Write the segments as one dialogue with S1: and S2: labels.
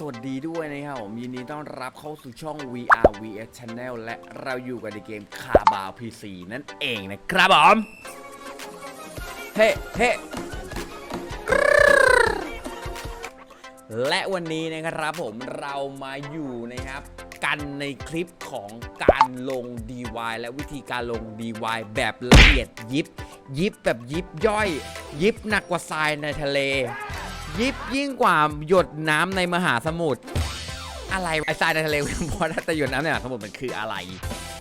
S1: สวัสดีด้วยนะครับผมยินดีต้อนรับเข้าสู่ช่อง VR VS Channel และเราอยู่กันในเกมคาบาว PC นั่นเองนะครับผมเฮ้เฮ้และวันนี้นะครับผมเรามาอยู่นะครับ กันในคลิปของการลง DY และวิธีการลง DY แบบละเอียดยิบ ยิบแบบยิบย่อย ยิบหนักกว่าทรายในทะเล ยิบยิ่งกว่าหยดน้ำในมหาสมุทรอะไรไอทรายในทะเลเพราะแต่หยดน้ำในมหาสมุทรมันคืออะไร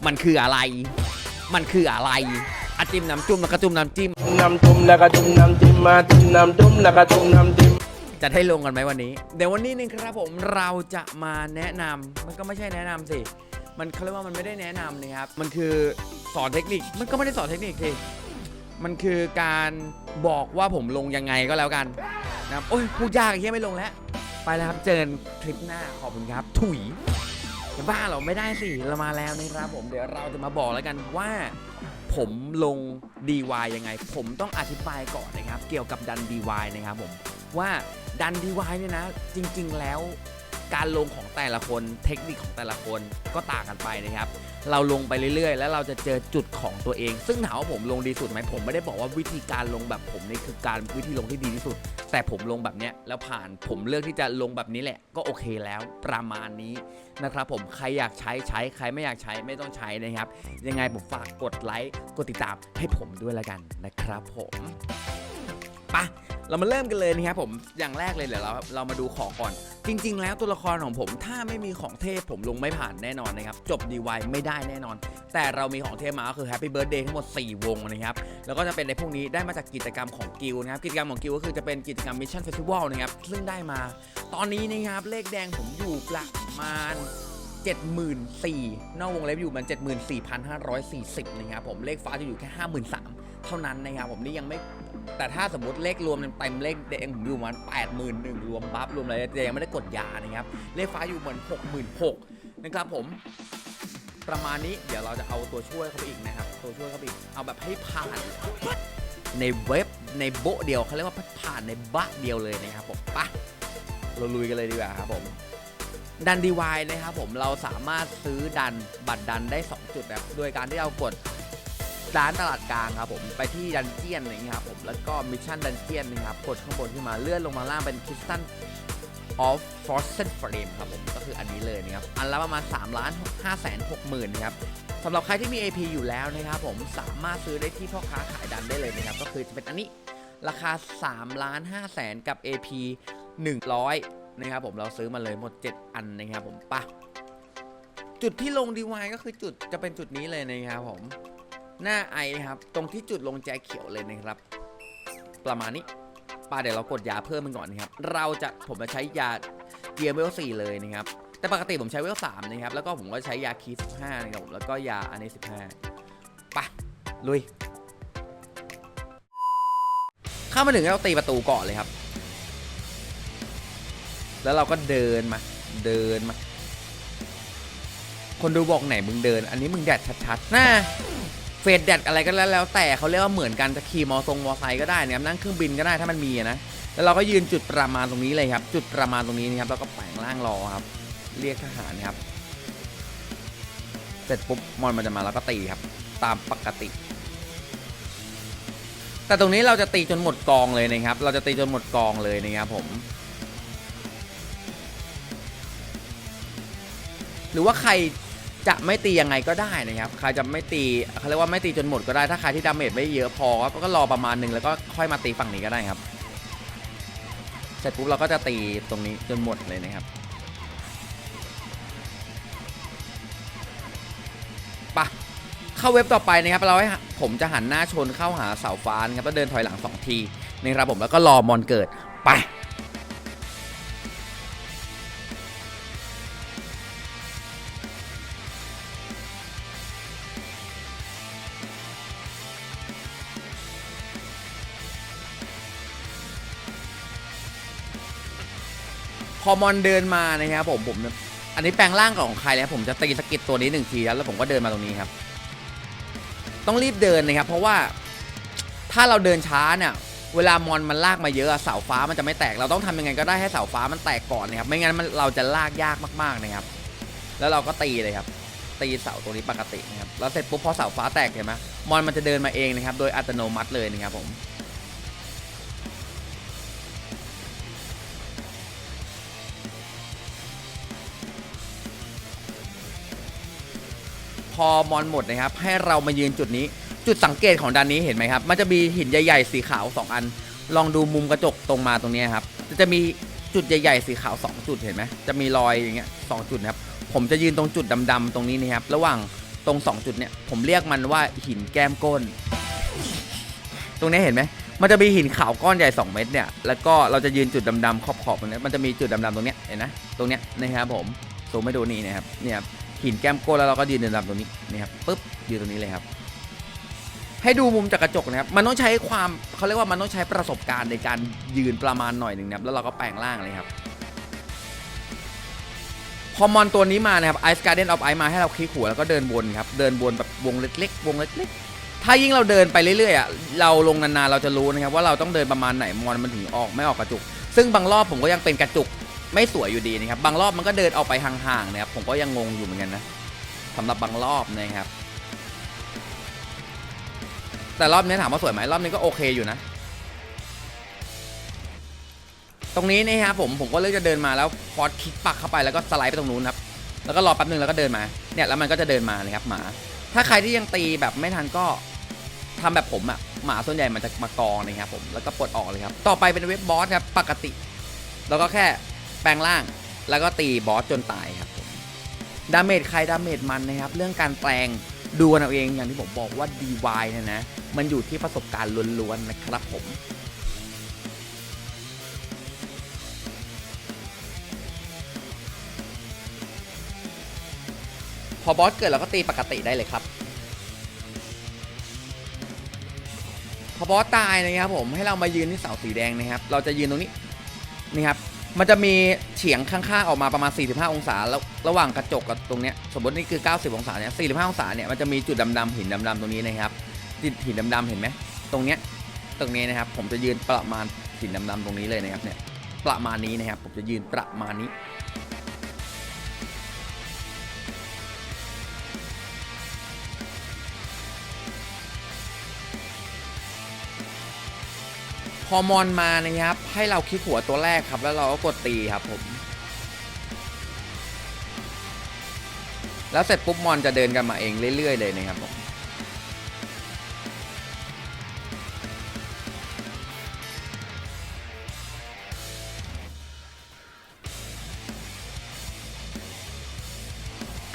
S1: มันคืออะไร มันคืออะไรอะจิ้มน้ำจุ่มแล้วก็จุ่มน้ำจิ้ม
S2: น้ำจุ่มแล้วก็จุ่มน้ำจิ้มมาจุ่มน้ำจุ่มแล้วก็จุ่มน้ำจิ้ม
S1: จะได้ลงกันไหมวันนี้เดี๋ยววันนี้นี่ครับผมเราจะมาแนะนำมันก็ไม่ใช่แนะนำสิ มันเขาเรียกว่ามันไม่ได้แนะนำนะครับ มันคือสอนเทคนิค มันก็ไม่ได้สอนเทคนิคสิมันคือการบอกว่าผมลงยังไงก็แล้วกัน นะครับโอ้ยพูดยากไอ้เหี้ยไม่ลงแล้ว ไปแล้วครับเจอกันคลิปหน้าขอบคุณครับ ถุยจะบ้าเหรอไม่ได้สิเรามาแล้วนะครับผมเดี๋ยวเราจะมาบอกแล้วกันว่า ผมลง DY ยังไง ผมต้องอธิบายก่อนนะครับ เกี่ยวกับดัน DY นะครับผมว่าดัน DY เนี่ยนะ จริง ๆ แล้วการลงของแต่ละคนเทคนิคของแต่ละคนก็ต่างกันไปนะครับ เราลงไปเรื่อยๆ แล้วเราจะเจอจุดของตัวเอง ซึ่งถามว่าผมลงดีสุดไหมผมไม่ได้บอกว่าวิธีการลงแบบผมนี่คือการวิธีลงที่ดีที่สุด แต่ผมลงแบบเนี้ยแล้วผ่านผมเลือกที่จะลงแบบนี้แหละ ก็โอเคแล้วประมาณนี้นะครับผมใครอยากใช้ใช้ใครไม่อยากใช้ไม่ต้องใช้นะครับ ยังไงผมฝากกดไลค์กดติดตามให้ผมด้วยละกันนะครับผมไปะ เรามาเริ่มกันเลยนะครับผมอย่างแรกเลยเดี๋ยวเราเรามาดูของก่อน จริง ๆ แล้วตัวละครของผมถ้าไม่มีของเทพผมลงไม่ผ่านแน่นอนนะครับจบดีไวไม่ได้แน่นอน แต่เรามีของเทพมาก็คือ Happy Birthday ทั้งหมด 4 วงนะครับแล้วก็จะเป็นในพวกนี้ได้มาจากกิจกรรมของกิลนะครับกิจกรรมของกิลก็คือจะเป็นกิจกรรม Mission Festival นะครับซึ่งได้มา ตอนนี้นะครับเลขแดงผมอยู่ประมาณ74,000นอกวงเล็บอยู่มัน 74,540 นะครับผมเลขฟ้าจะอยู่แค่ 53,000 เท่านั้นนะครับผมนี่ยังไม่ แต่ถ้าสมมติเลขรวมเต็มเลขแดงผมอยู่ประมัน81,000รวมบัฟรวมอะไรแต่ยังไม่ได้กดยานะครับ เลขฟ้าอยู่เหมือน 66,000นะครับผม ประมาณนี้เดี๋ยวเราจะเอาตัวช่วยเข้าไปอีกนะครับ ตัวช่วยเข้าไปอีก เอาแบบให้ผ่านในเว็บในโบะเดียวเขาเรียกว่าผ่านในบะเดียวเลยนะครับผมปะเราลุยกันเลยดีกว่าครับผมดันดีวนะครับผมเราสามารถซื้อดันบัตรดันได้ 2 จุดแบบโดยการที่เรากด ร้านตลาดกลางครับผมไปที่ดันเจียนอะไรเงี้ยครับผมแล้วก็มิชชั่นดันเจียนนะครับกดข้างบนขึ้นมาเลื่อนลงมาล่างเป็นคริสตัน of Frozen Frame ครับผมก็คืออันนี้เลยนะครับอันละประมาณ3ล้าน5แสน6หมื่นนะครับสำหรับใครที่มี AP อยู่แล้วนะครับผมสามารถซื้อได้ที่พ่อค้าขายดันได้เลยนะครับก็คือจะเป็นอันนี้ราคา3ล้าน5แสนกับ AP 100นะครับผมเราซื้อมาเลยหมด 7 อันนะครับผมปะจุดที่ลง DY ก็คือจุดจะเป็นจุดนี้เลยนะครับผม หน้าไอครับ ตรงที่จุดลงแจเขียวเลยนะครับ ประมาณนี้ป้าเดี๋ยวเรากดยาเพิ่มมันก่อนนะครับ เราจะผมจะใช้ยาเกียร์เวล4เลยนะครับ แต่ปกติผมใช้เวล3นะครับ แล้วก็ผมก็ใช้ยาคี15นะครับแล้วก็ยาอันนี้15ไปลุย เข้ามาถึงแล้วเราตีประตูก่อนเลยครับ แล้วเราก็เดินมา เดินมา คนดูบอกไหนมึงเดิน อันนี้มึงแดดชัดๆน่าเฟดแดดอะไรก็แล้วแล้วแต่เขาเรียกว่าเหมือนกันจะขี่มอทรงมอไซค์ก็ได้นะครับนั่งเครื่องบินก็ได้ถ้ามันมีนะแล้วเราก็ยืนจุดประมาณตรงนี้เลยครับ จุดประมาณตรงนี้นะครับแล้วก็แปลงร่างรอครับ เรียกทหารครับ เสร็จปุ๊บมอนมันจะมาแล้วก็ตีครับ ตามปกติ แต่ตรงนี้เราจะตีจนหมดกองเลยนะครับ เราจะตีจนหมดกองเลยนะครับผมหรือว่าใคร จะไม่ตียังไงก็ได้นะครับใครจะไม่ตีเขาเรียกว่าไม่ตีจนหมดก็ได้ถ้าใครที่ดาเมจไม่เยอะพอก็ก็รอประมาณหนึ่งแล้วก็ค่อยมาตีฝั่งนี้ก็ได้ครับเสร็จปุ๊บเราก็จะตีตรงนี้จนหมดเลยนะครับปะเข้าเว็บต่อไปนะครับเราให้ผมจะหันหน้าชนเข้าหาเสาฟ้านะครับแล้วเดินถอยหลัง 2 ทีนะครับผมแล้วก็รอมอนเกิดไป อมอนเดินมานะครับผมผมอันนี้แปลงร่างของใครแล้วผมจะตีสกิดตัวนี้หนึ่งทีแล้วแล้วผมก็เดินมาตรงนี้ครับ ต้องรีบเดินนะครับเพราะว่าถ้าเราเดินช้าเนี่ยเวลามอนมันลากมาเยอะเสาฟ้ามันจะไม่แตก เราต้องทำยังไงก็ได้ให้เสาฟ้ามันแตกก่อนนะครับไม่งั้นมันเราจะลากยากมากๆนะครับ แล้วเราก็ตีเลยครับ ตีเสาตรงนี้ปกตินะครับแล้วเสร็จปุ๊บพอเสาฟ้าแตกเห็นไหมมอนมันจะเดินมาเองนะครับ โดยอัตโนมัติเลยนะครับผม มอนหมดนะครับ ให้เรามายืนจุดนี้ จุดสังเกตของด้านนี้เห็นไหมครับ มันจะมีหินใหญ่ๆสีขาว 2 อัน ลองดูมุมกระจกตรงมาตรงนี้ครับ จะมีจุดใหญ่ๆสีขาว 2 จุดเห็นไหมจะมีรอยอย่างเงี้ยสองจุดนะครับ ผมจะยืนตรงจุดดำๆตรงนี้นะครับ ระหว่างตรง 2 จุดเนี่ย ผมเรียกมันว่าหินแก้มก้น ตรงนี้เห็นไหมมันจะมีหินขาวก้อนใหญ่ 2 เม็ดเนี่ย แล้วก็เราจะยืนจุดดำๆขอบๆตรงนี้มันจะมีจุดดำๆตรงเนี้ยเห็นนะ ตรงเนี้ยนะครับผมซูมไม่ดูนี่นะครับ เนี่ยครับ หินแก้มก้นแล้วเราก็ยืนดำตรงนี้นี่ครับปึ๊บยืนตรงนี้เลยครับ ให้ดูมุมจากกระจกนะครับ มันต้องใช้ความเขาเรียกว่ามันต้องใช้ประสบการณ์ในการยืนประมาณหน่อยหนึ่งนะครับแล้วเราก็แปลงร่างเลยครับพอมอนตัวนี้มานะครับ Ice Garden of Ice มาให้เราคลิกหัวแล้วก็เดินวนครับเดินวนแบบวงเล็กๆวงเล็กๆ ถ้ายิ่งเราเดินไปเรื่อยๆอะเราลงนานๆเราจะรู้นะครับว่าเราต้องเดินประมาณไหนมอนมันถึงออกไม่ออกกระจุก ซึ่งบางรอบผมก็ยังเป็นกระจุก ไม่สวยอยู่ดีนะครับ บางรอบมันก็เดินออกไปห่างๆนะครับ ผมก็ยังงงอยู่เหมือนกันนะสำหรับบางรอบนะครับ แต่รอบนี้ถามว่าสวยไหมรอบนี้ก็โอเคอยู่นะ ตรงนี้นะครับผมผมก็เลือกจะเดินมาแล้วพอดคลิกปักเข้าไปแล้วก็สไลด์ไปตรงนู้นครับแล้วก็รอแป๊บนึงแล้วก็เดินมาเนี่ยแล้วมันก็จะเดินมาเลยครับหมา ถ้าใครที่ยังตีแบบไม่ทันก็ทำแบบผมอะหมาส่วนใหญ่มันจะมากองนะครับผมแล้วก็ปลดออกเลยครับ ต่อไปเป็นเว็บบอสครับปกติ แล้วก็แค่ แปลงร่าง แล้วก็ตีบอสจนตายครับดาเมจใครดาเมจมันนะครับ เรื่องการแปลงดูกันเอาเองอย่างที่ผมบอกว่า DY เนะนะ มันอยู่ที่ประสบการณ์ล้วนๆนะครับผมพอบอสเกิดเราก็ตีปกติได้เลยครับ พอบอสตายนะครับผมให้เรามายืนที่เสาสีแดงนะครับ เราจะยืนตรงนี้นี่ครับ มันจะมีเฉียงข้างๆออกมาประมาณ 45 องศาแล้วระหว่างกระจกกับตรงเนี้ยสมมตินี่คือ 90 องศาเนี่ย45 องศาเนี่ยมันจะมีจุดดำๆหินดำๆตรงนี้นะครับจุดหินดำๆเห็นไหมตรงเนี้ยตรงนี้นะครับผมจะยืนประมาณหินดำๆตรงนี้เลยนะครับเนี่ยประมาณนี้นะครับผมจะยืนประมาณนี้ พอมอนมานะครับ ให้เราคลิกหัวตัวแรกครับ แล้วเราก็กดตีครับผม แล้วเสร็จปุ๊บมอนจะเดินกันมาเองเรื่อยๆเลยนะครับผม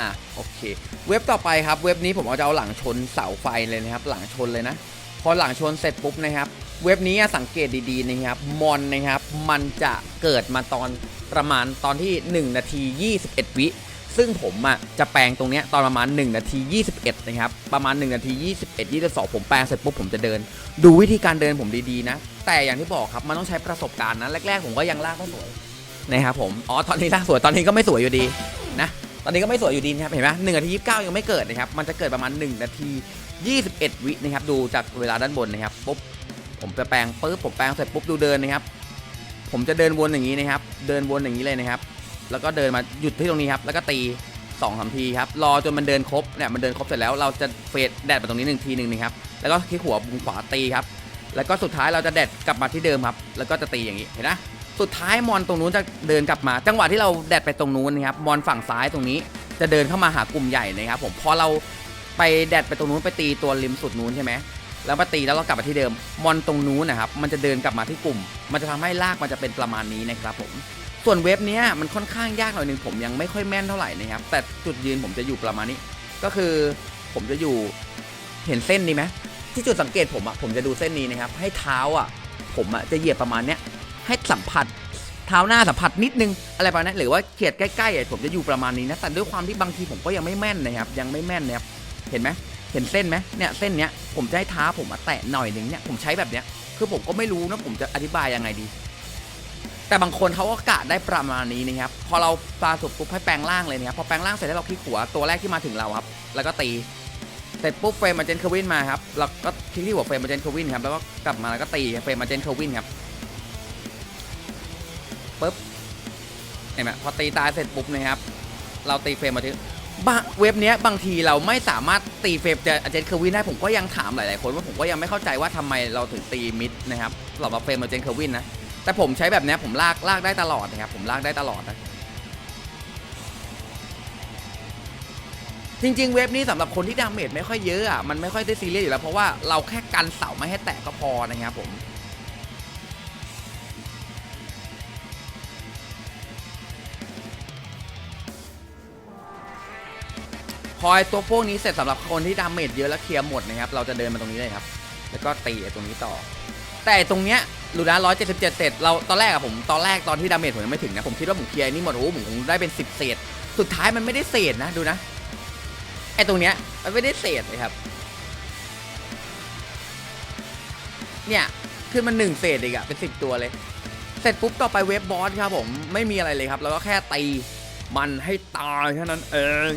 S1: อะโอเค เว็บต่อไปครับ เว็บนี้ผมเอาจะเอาหลังชนเสาไฟเลยนะครับ หลังชนเลยนะ พอหลังชนเสร็จปุ๊บนะครับ เว็บนี้สังเกตดีๆนะครับมอนนะครับมันจะเกิดมาตอนประมาณตอนที่ 1 นาที 21 วิซึ่งผมอะจะแปลงตรงเนี้ยตอนประมาณ 1 นาที 21 นะครับ ประมาณ 1 นาที 21 22 ผมแปลงเสร็จปุ๊บผมจะเดิน ดูวิธีการเดินผมดีๆนะ แต่อย่างที่บอกครับมันต้องใช้ประสบการณ์นะแรกๆ ผมก็ยังลากไม่สวยนะครับผมอ๋อตอนนี้ลากสวยตอนนี้ก็ไม่สวยอยู่ดีนะตอนนี้ก็ไม่สวยอยู่ดีนะครับเห็นไหมหนึ่งนาทียี่สิบเก้ายังไม่เกิดนะครับมันจะเกิดประมาณ 1 นาที 21 วินะครับดูจากเวลาด้านบนนะครับปุ๊บ ผมจะแปลงปุ๊บผมแปลงเสร็จปุ๊บดูเดินนะครับ ผมจะเดินวนอย่างนี้นะครับ เดินวนอย่างนี้เลยนะครับ แล้วก็เดินมาหยุดที่ตรงนี้ครับ แล้วก็ตี2องสามทีครับ รอจนมันเดินครบเนี่ยมันเดินครบเสร็จแล้วเราจะเฟดแดดไปตรงนี้หนึ่งทีหนึ่งนะครับ แล้วก็คลิกหัวมุมขวาตีครับ แล้วก็สุดท้ายเราจะแดดกลับมาที่เดิมครับ แล้วก็จะตีอย่างนี้เห็นนะสุดท้ายมอนตรงนู้นจะเดินกลับมา จังหวะที่เราแดดไปตรงนู้นนะครับมอนฝั่งซ้ายตรงนี้จะเดินเข้ามาหากลุ่มใหญ่นะครับผมพอเราไปแดดไปตรงนู้นไปตีตัวริมสุดนู้นใช่ไหม แล้วมาตีแล้วเรากลับมาที่เดิม มอนตรงนู้นนะครับ มันจะเดินกลับมาที่กลุ่ม มันจะทำให้ลากมันจะเป็นประมาณนี้นะครับผม ส่วนเว็บเนี้ยมันค่อนข้างยากหน่อยหนึงผมยังไม่ค่อยแม่นเท่าไหร่นะครับ แต่จุดยืนผมจะอยู่ประมาณนี้ ก็คือผมจะอยู่เห็นเส้นนี้ไหมที่จุดสังเกตผมอะผมจะดูเส้นนี้นะครับ ให้เท้าอะผมอะจะเหยียบประมาณเนี้ยให้สัมผัสเท้าหน้าสัมผัสนิดนึงอะไรประมาณนั้นหรือว่าเขียดใกล้ๆอะผมจะอยู่ประมาณนี้นะแต่ด้วยความที่บางทีผมก็ยังไม่แม่นนะครับยังไม่แม่นนะครับเห็นไหม เห็นเส้นไหมเนี่ยเส้นเนี้ยผมจะให้เท้าผมมาแตะหน่อยหนึ่งเนี่ยผมใช้แบบเนี้ยคือผมก็ไม่รู้นะผมจะอธิบายยังไงดี แต่บางคนเขาก็กะได้ประมาณนี้นะครับพอเราปลาสุดปุ๊บให้แปลงร่างเลยนะครับพอแปลงร่างเสร็จแล้วเราคลิกหัวตัวแรกที่มาถึงเราครับ แล้วก็ตีเสร็จปุ๊บเฟรมมาเจนเควินมาครับเราก็คลิกที่หัวเฟรมมาเจนเควินครับแล้วก็กลับมาแล้วก็ตีเฟรมมาเจนเควินครับปุ๊บเห็นไหมพอตีตายเสร็จปุ๊บนะครับเราตีเฟรมมาเจน บางเว็บเนี้ยบางทีเราไม่สามารถตีเฟรมเจนเคอร์วินได้ผมก็ยังถามหลายๆคนว่าผมก็ยังไม่เข้าใจว่าทำไมเราถึงตีมิดนะครับสำหรับเฟรมาเจนเคอร์วินนะแต่ผมใช้แบบเนี้ยผมลากลากได้ตลอดนะครับผมลากได้ตลอดนะจริงๆ เว็บนี้สำหรับคนที่ดาเมจไม่ค่อยเยอะอะมันไม่ค่อยได้ซีเรียสอยู่แล้วเพราะว่าเราแค่กันเสาไม่ให้แตกก็พอนะครับผม พอไอตัวพวกนี้เสร็จสำหรับคนที่ดาเมจเยอะแล้วเคลียร์หมดนะครับ เราจะเดินมาตรงนี้เลยครับ แล้วก็ตีไอตรงนี้ต่อ แต่ตรงเนี้ยลูนะร้อยเจ็ดสิบเจ็ดเศษเราตอนแรกอะผมตอนแรกตอนที่ดาเมจผมยังไม่ถึงนะ ผมคิดว่าผมเคลียร์นี่หมดโอ้โหผมคงได้เป็นสิบเศษ สุดท้ายมันไม่ได้เศษนะดูนะไอตรงเนี้ยมันไม่ได้เศษเลยครับ เนี่ยขึ้นมาหนึ่งเศษอีกอะเป็นสิบตัวเลย เสร็จปุ๊บต่อไปเว็บบอสครับผมไม่มีอะไรเลยครับ แล้วก็แค่ตีมันให้ตายแค่นั้นเอง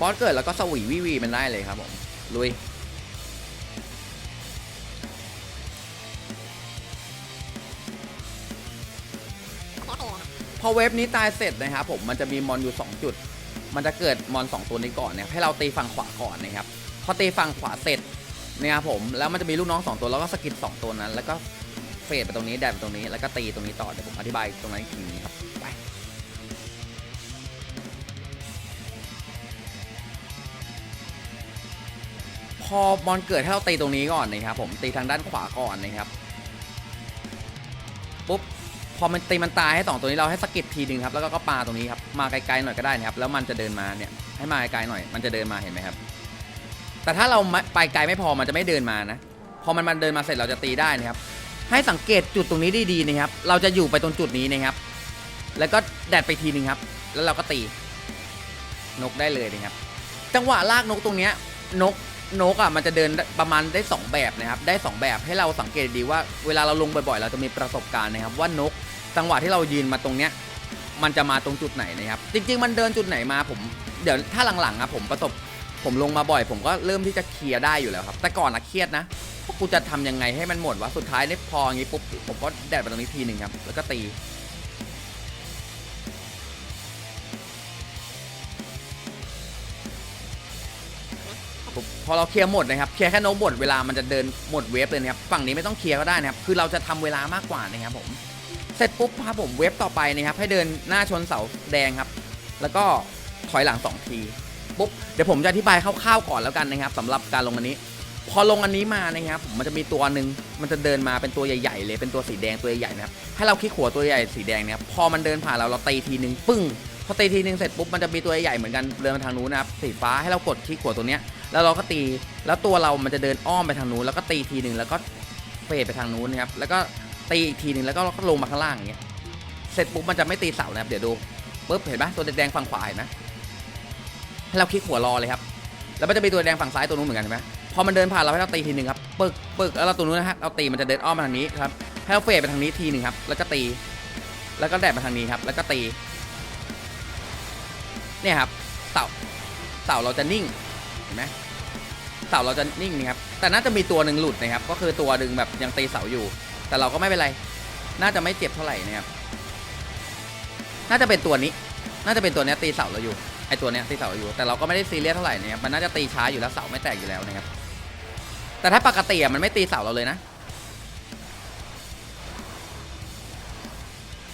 S1: บอสเกิดแล้วก็สวีวิวีมันได้เลยครับผมลุยพอเว็บนี้ตายเสร็จนะครับผมมันจะมีมอนอยู่ 2 จุด มันจะเกิดมอน2ตัวนี้ก่อนเนี่ยให้เราตีฝั่งขวาก่อนนะครับพอตีฝั่งขวาเสร็จนะครับผมแล้วมันจะมีลูกน้อง 2 ตัวแล้วก็สกิด2ตัวนั้น แล้วก็เฟดไปตรงนี้แดดไปตรงนี้แล้วก็ตีตรงนี้ต่อเดี๋ยวผมอธิบายตรงนั้นอีกทีครับ พอมอนเกิดให้เราตีตรงนี้ก่อนนะครับผมตีทางด้านขวาก่อนนะครับปุ๊บพอมันตีมันตายให้สองตัวนี้เราให้สะกิดทีหนึ่งครับแล้วก็ก็ปาตรงนี้ครับมาไกลๆหน่อยก็ได้นะครับแล้วมันจะเดินมาเนี่ยให้มาไกลๆหน่อย มันจะเดินมาเห็นไหมครับ แต่ถ้าเราไม่ไปไกลไม่พอมันจะไม่เดินมานะพอมันมันเดินมาเสร็จเราจะตีได้นะครับ ให้สังเกตจุดตรงนี้ดีๆนะครับ เราจะอยู่ไปตรงจุดนี้นะครับ แล้วก็แดดไปทีหนึ่งครับ แล้วเราก็ตีนกได้เลยนะครับ จังหวะลากนกตรงเนี้ยนก นกอะมันจะเดินประมาณได้ 2 แบบนะครับ ได้ 2 แบบให้เราสังเกตดีว่าเวลาเราลงบ่อยๆ เราจะมีประสบการณ์นะครับ ว่านกจังหวะที่เรายืนมาตรงเนี้ยมันจะมาตรงจุดไหนนะครับ จริง ๆ มันเดินจุดไหนมาผมเดี๋ยวถ้าหลังๆอะผมประสบผมลงมาบ่อย ผมก็เริ่มที่จะเคลียร์ได้อยู่แล้วครับ แต่ก่อนอะเครียดนะว่ากูจะทำยังไงให้มันหมดวะสุดท้ายเนี่ยพออย่างงี้ปุ๊บผมก็แดดไปตรงนี้ทีหนึ่งครับแล้วก็ตี พอเราเคลียร์หมดนะครับเคลียร์แค่โน้ตหมดเวลามันจะเดินหมดเวฟเลยนะครับฝั่งนี้ไม่ต้องเคลียร์ก็ได้นะครับคือเราจะทำเวลามากกว่านะครับผมเสร็จปุ๊บครับผมเว็บต่อไปนะครับให้เดินหน้าชนเสาแดงครับ แล้วก็ถอยหลัง2ทีปุ๊บเดี๋ยวผมจะอธิบายคร่าวๆก่อนแล้วกันนะครับสำหรับการลงอันนี้ พอลงอันนี้มานะครับผมมันจะมีตัวหนึ่งมันจะเดินมาเป็นตัวใหญ่ๆเลยเป็นตัวสีแดงตัวใหญ่ๆนะครับให้เราคลิกหัวตัวใหญ่สีแดงนะครับพอมันเดินผ่านเราเราตีทีหนึ่งปึ้งพอตีทีหนึ่งเสร็จปุ๊บมันจะมีตัวใหญ่เหมือนกันเดินมาทางนู้นนะครับสีฟ้าให้เรากดคลิกหัวตัวเนี้ย แล้วเราก็ตี แล้วตัวเรามันจะเดินอ้อมไปทางนู้นแล้วก็ตีทีหนึ่งแล้วก็เฟดไปทางนู้นนะครับ แล้วก็ตีอีกทีหนึ่งแล้วก็ลงมาข้างล่างอย่างเงี้ย เสร็จปุ๊บมันจะไม่ตีเสานะครับ เดี๋ยวดูปุ๊บเห็นปะตัวแดงฝั่งขวาเห็นไหมให้เราคลิกหัวรอเลยครับ แล้วมันจะมีตัวแดงฝั่งซ้ายตัวนู้นเหมือนกันเห็นไหมพอมันเดินผ่านเราให้เราตีทีหนึ่งครับ ปึกปึกแล้วเราตัวนู้นนะฮะ เราตีมันจะเดินอ้อมมาทางนี้ครับ ให้เราเฟดไปทางนี้ทีหนึ่งครับ แล้วก็ตี แล้วก็แดดมาทางนี้ครับ แล้วก็ตี เนี่ยครับ เสา เสาเราจะนิ่ง เห็นไหม สาเราจะนิ่งนี่ครับ แต่น่าจะมีตัวหนึ่งหลุดนะครับ ก็คือตัวหนึ่งแบบยังตีเสาอยู่ แต่เราก็ไม่เป็นไร น่าจะไม่เจ็บเท่าไหร่นะครับ น่าจะเป็นตัวนี้ น่าจะเป็นตัวเนี้ยตีเสาเราอยู่ ไอตัวเนี้ยตีเสาเราอยู่ แต่เราก็ไม่ได้ซีเรียสเท่าไหร่นะครับ มันน่าจะตีช้าอยู่แล้วเสาไม่แตกอยู่แล้วนะครับ แต่ถ้าปกติอะมันไม่ตีเสาเราเลยนะ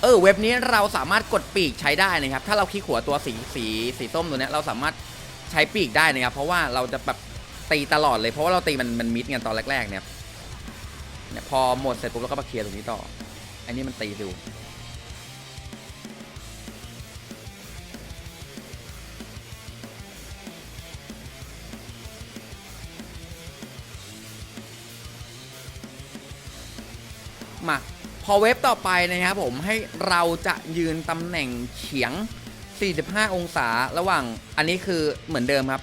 S1: เออเว็บนี้เราสามารถกดปีกใช้ได้นะครับ ถ้าเราคลิกหัวตัวสีสีสีส้มตัวนี้เราสามารถใช้ปีกได้นะครับ เพราะว่าเราจะแบบ ตีตลอดเลยเพราะว่าเราตีมันมันมิดกันตอนแรกๆเนี่ยเนี่ยพอหมดเสร็จปุ๊บเราก็มาเคลียร์ตรงนี้ต่อ อันนี้มันตีดูมาพอเว็บต่อไปนะครับผมให้เราจะยืนตำแหน่งเฉียง 45 องศาระหว่างอันนี้คือเหมือนเดิมครับ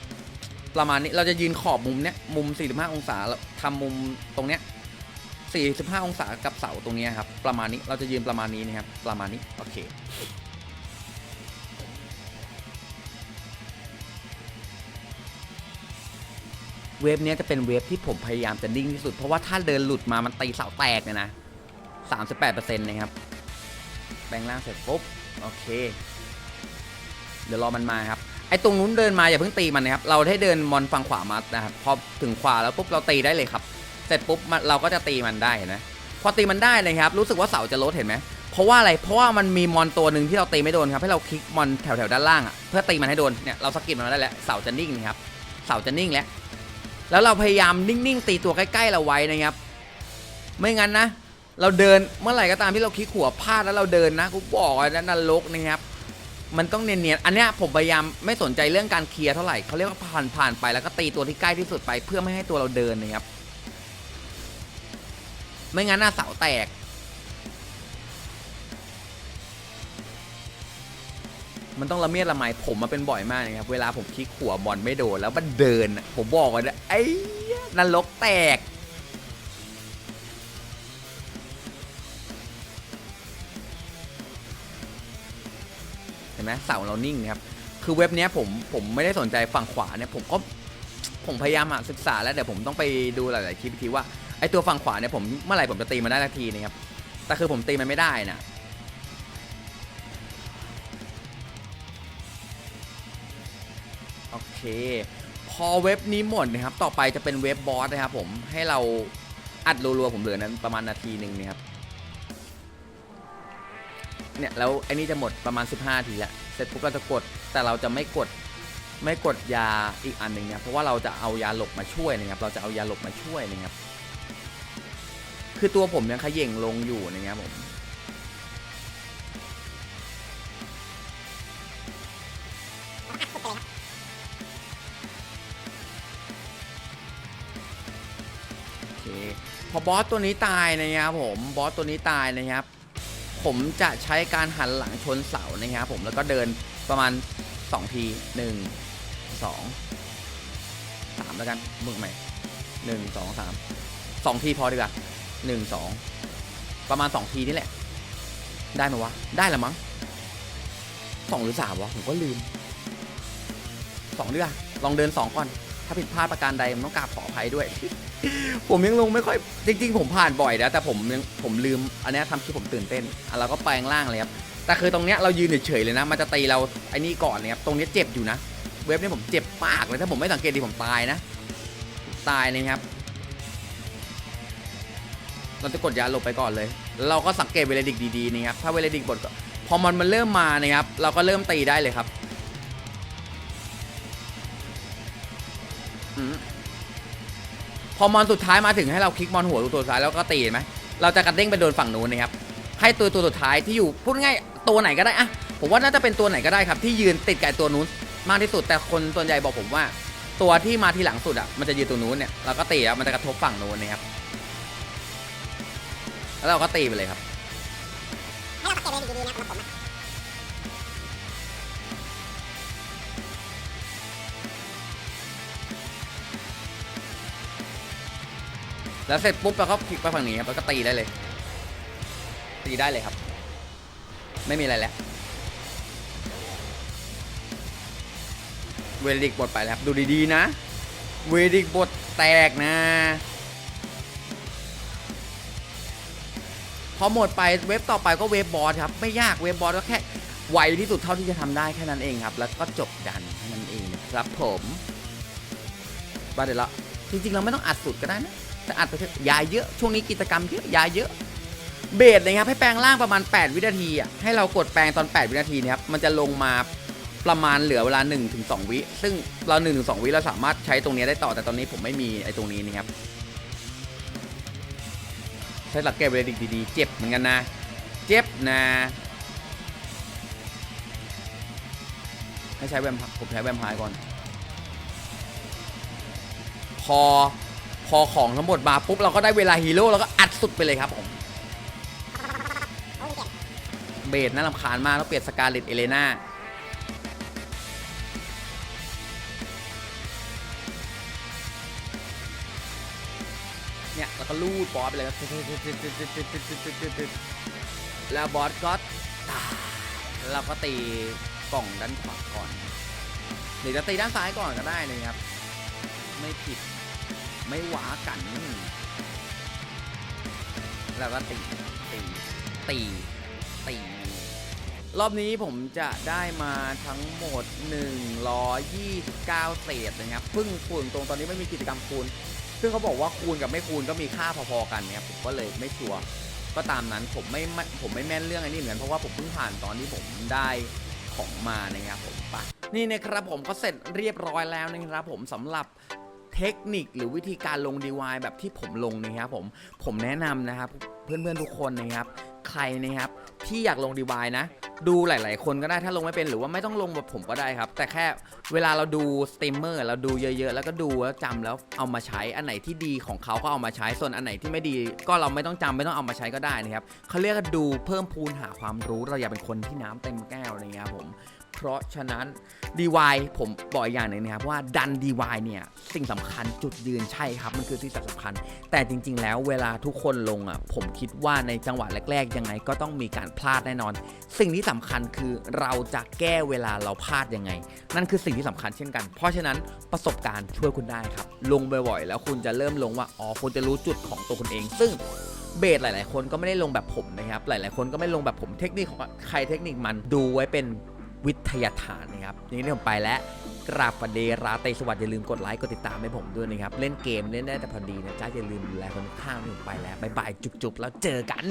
S1: ประมาณนี้เราจะยืนขอบมุมเนี้ยมุม 45 องศาแล้วทำมุมตรงเนี้ย 45 องศากับเสาตรงเนี้ยครับประมาณนี้เราจะยืนประมาณนี้นะครับประมาณนี้โอเคเวฟเนี้ยจะเป็นเวฟที่ผมพยายามจะนิ่งที่สุด เพราะว่าถ้าเดินหลุดมามันตีเสาแตกเนี่ยนะ38%นะครับแปลงร่างเสร็จปุ๊บโอเค เดี๋ยวรอมันมาครับ ไอ้ตรงนู้นเดินมาอย่าเพิ่งตีมันนะครับ เราได้เดินมอนฝั่งขวามานะครับ พอถึงขวาแล้วปุ๊บเราตีได้เลยครับ เสร็จปุ๊บเราก็จะตีมันได้เห็นไหมพอตีมันได้เลยครับ รู้สึกว่าเสาจะลดเห็นไหมเพราะว่าอะไร เพราะว่ามันมีมอนตัวหนึ่งที่เราตีไม่โดนครับ ให้เราคลิกมอนแถวแถวๆด้านล่างอะ เพื่อตีมันให้โดน เนี่ยเราสกิดมันได้แล้ว เสาจะนิ่งนะครับ เสาจะนิ่งแล้ว แล้วเราพยายามนิ่งๆตีตัวใกล้ๆเราไว้นะครับ ไม่งั้นนะ เราเดินเมื่อไหร่ก็ตามที่เราคลิกหัวพลาดแล้วเราเดินนะกูบอกนั่นนรกนะครับ มันต้องเนียนๆ อันเนี้ยผมพยายามไม่สนใจเรื่องการเคลียร์เท่าไหร่เขาเรียกว่าผ่านผ่านไปแล้วก็ตีตัวที่ใกล้ที่สุดไปเพื่อไม่ให้ตัวเราเดินนะครับ ไม่งั้นหน้าเสาแตก มันต้องละเมียดละไมผมมาเป็นบ่อยมากนะครับ เวลาผมคลิกหัวบอลไม่โดนแล้วมันเดิน ผมบอกว่าไอ้นรกแตก ไหมเสาเรานิ่งนะครับคือเว็บเนี้ยผมผมไม่ได้สนใจฝั่งขวาเนี่ยผมก็ผมพยายามศึกษาแล้วเดี๋ยวผมต้องไปดูหลาย ๆ คลิปทีว่าไอตัวฝั่งขวาเนี่ยผมเมื่อไหร่ผมจะตีมันได้สักทีนะครับแต่คือผมตีมันไม่ได้นะโอเค พอเว็บนี้หมดนะครับ ต่อไปจะเป็นเว็บบอสนะครับผมให้เราอัดรัว ๆ ผมเหลือนั้นประมาณนาทีหนึ่งนะครับ เนี่ยแล้วไอ้นี่จะหมดประมาณ 15 ทีแล้วเสร็จปุ๊บเราจะกดแต่เราจะไม่กดไม่กดยาอีกอันหนึ่งนะเพราะว่าเราจะเอายาหลบมาช่วยนะครับเราจะเอายาหลบมาช่วยนะครับคือตัวผมยังเขย่งลงอยู่นะครับผมพอบอสตัวนี้ตายนะครับผมบอสตัวนี้ตายนะครับ ผมจะใช้การหันหลังชนเสานะครับผมแล้วก็เดินประมาณ 2 ที 1 2 3 แล้วกันมึงใหม่หนึ่งสองสามสองทีพอดีกว่าหนึ่งสองประมาณ 2 ทีนี่แหละ ได้ไหมวะ ได้ละมั้งสองหรือสามวะ ผมก็ลืมสองดีกว่าลองเดิน 2 ก่อน ถ้าผิดพลาดประการใดผมต้องกราบขออภัยด้วย ผมยังลงไม่ค่อยจริงๆ ผมผ่านบ่อยนะแต่ผมยังผมลืมอันนี้ทำคลิปผมตื่นเต้นอะเราก็แปลงร่างเลยครับแต่คือตรงเนี้ยเรายืนเฉยๆเลยนะ มันจะตีเราไอ้นี่ก่อนเลยครับตรงนี้เจ็บอยู่นะ เว็บนี้ผมเจ็บมากเลยถ้าผมไม่สังเกตดีผมตายนะตายเลยครับ เราจะกดยาหลบไปก่อนเลย เราก็สังเกตเวลาดิกดีๆนะครับถ้าเวลาดิกบดพอมันมันเริ่มมานะครับ เราก็เริ่มตีได้เลยครับอืม พอมอนสุดท้ายมาถึงให้เราคลิกมอนหัวตัวสุดท้ายแล้วก็ตีเห็นไหมเราจะกระเด้งไปโดนฝั่งนู้นนะครับให้ตัวตัวสุดท้ายที่อยู่พูดง่ายตัวไหนก็ได้อะผมว่าน่าจะเป็นตัวไหนก็ได้ครับ ที่ยืนติดกับตัวนู้นมากที่สุดแต่คนส่วนใหญ่บอกผมว่า ตัวที่มาทีหลังสุดอะมันจะยืนตัวนู้นเนี่ยเราก็ตีแล้วมันจะกระทบฝั่งนู้นนะครับแล้วเราก็ตีไปเลยครับ
S3: ให้เราสังเกตเลยดีๆนะสำหรับผม
S1: แล้วเสร็จปุ๊บเราก็คลิกไปฝั่งนี้ครับแล้วก็ตีได้เลย ตีได้เลยครับ ไม่มีอะไรแล้วเวดิกบทไปแล้วครับ ดูดีๆนะ เวดิกบทแตกนะ พอหมดไปเว็บต่อไปก็เว็บบอสครับ ไม่ยากเว็บบอสก็แค่ไวที่สุดเท่าที่จะทำได้แค่นั้นเองครับ แล้วก็จบดันแค่นั้นเองครับผมว่าเดี๋ยวละจริงๆเราไม่ต้องอัดสุดก็ได้นะ อัดไปเถอะยาเยอะช่วงนี้กิจกรรมเยอะยาเยอะเบสนะครับให้แปลงร่างประมาณ 8 วินาทีอะให้เรากดแปลงตอน 8 วินาทีนะครับมันจะลงมาประมาณเหลือเวลา 1-2 วิ ซึ่งเรา1-2 วิเราสามารถใช้ตรงนี้ได้ต่อแต่ตอนนี้ผมไม่มีไอ้ตรงนี้นะครับใช้หลักเก็บเวลาดีๆเจ็บเหมือนกันนะ เจ็บนะให้ใช้แวมพร์ผมใช้แวมพร์ก่อน พอ พอของทั้งหมดมาปุ๊บเราก็ได้เวลาฮีโร่เราก็อัดสุดไปเลยครับผม
S3: เบ
S1: เบสน่ารำคาญมากแล้วเปลี่ยนสกาเลตเอเลนาเนี่ยแล้วก็ลูดบอสไปเลยครับแล้วบอสก็ตายแล้วเราก็ตีกล่องด้านขวาก่อนหรือจะตีด้านซ้ายก่อนก็ได้เนะครับ ไม่ผิด ไม่หวากัน แล้วก็ตี ตี ตี ตี รอบนี้ผมจะได้มาทั้งหมด 129 เศษนะครับพิ่งคูณตรงตอนนี้ไม่มีกิจกรรมคูณ ซึ่งเขาบอกว่าคูณกับไม่คูณก็มีค่าพอๆกันเนี่ยผมก็เลยไม่ชัวร์ก็ตามนั้นผมไม่ผมไม่แม่นเรื่องอันนี้เหมือนเพราะว่าผมเพิ่งผ่านตอนที่ผมได้ของมานะครับผมปะนี่นะครับผมก็เสร็จเรียบร้อยแล้วนะครับผมสำหรับ เทคนิคหรือวิธีการลง DY แบบที่ผมลงนะครับผมผมแนะนำนะครับ เพื่อนๆทุกคนนะครับ ใครนะครับที่อยากลง DY นะ ดูหลาย ๆ คนก็ได้ถ้าลงไม่เป็นหรือว่าไม่ต้องลงแบบผมก็ได้ครับ แต่แค่เวลาเราดูสตรีมเมอร์เราดูเยอะ ๆ แล้วก็ดูแล้วจำแล้วเอามาใช้อันไหนที่ดีของเขาก็เอามาใช้ส่วนอันไหนที่ไม่ดี ก็เราไม่ต้องจำไม่ต้องเอามาใช้ก็ได้นะครับเขาเรียกว่าดูเพิ่มพูนหาความรู้เราอย่าเป็นคนที่น้ำเต็มแก้วอะไรเงี้ยครับผม เพราะฉะนั้น DY ผมบอกอีกอย่างหนึ่งนะครับว่าดัน DY เนี่ยสิ่งสำคัญจุดยืนใช่ครับ มันคือสิ่งสำคัญ แต่จริง ๆ แล้วเวลาทุกคนลงอะผมคิดว่าในจังหวะแรก ๆ ยังไงก็ต้องมีการพลาดแน่นอน สิ่งที่สำคัญคือเราจะแก้เวลาเราพลาดยังไง นั่นคือสิ่งที่สำคัญเช่นกัน เพราะฉะนั้นประสบการณ์ช่วยคุณได้ครับลงบ่อยๆแล้วคุณจะเริ่มลงว่าอ๋อคุณจะรู้จุดของตัวคุณเอง ซึ่งเบสหลาย ๆ คนก็ไม่ได้ลงแบบผมนะครับ หลาย ๆ คนก็ไม่ลงแบบผม เทคนิคของใครเทคนิคมันดูไว้เป็น วิทยาฐานนะครับนี่ผมไปแล้วกราบฟันเดราเตสวัสดอย่าลืมกดไลค์กดติดตามให้ผมด้วยนะครับ เล่นเกมเล่นได้แต่พอดีนะจ้าอย่าลืมดูแลคนข้างๆที่ผมไปแล้วบายบายจุบๆแล้วเจอกัน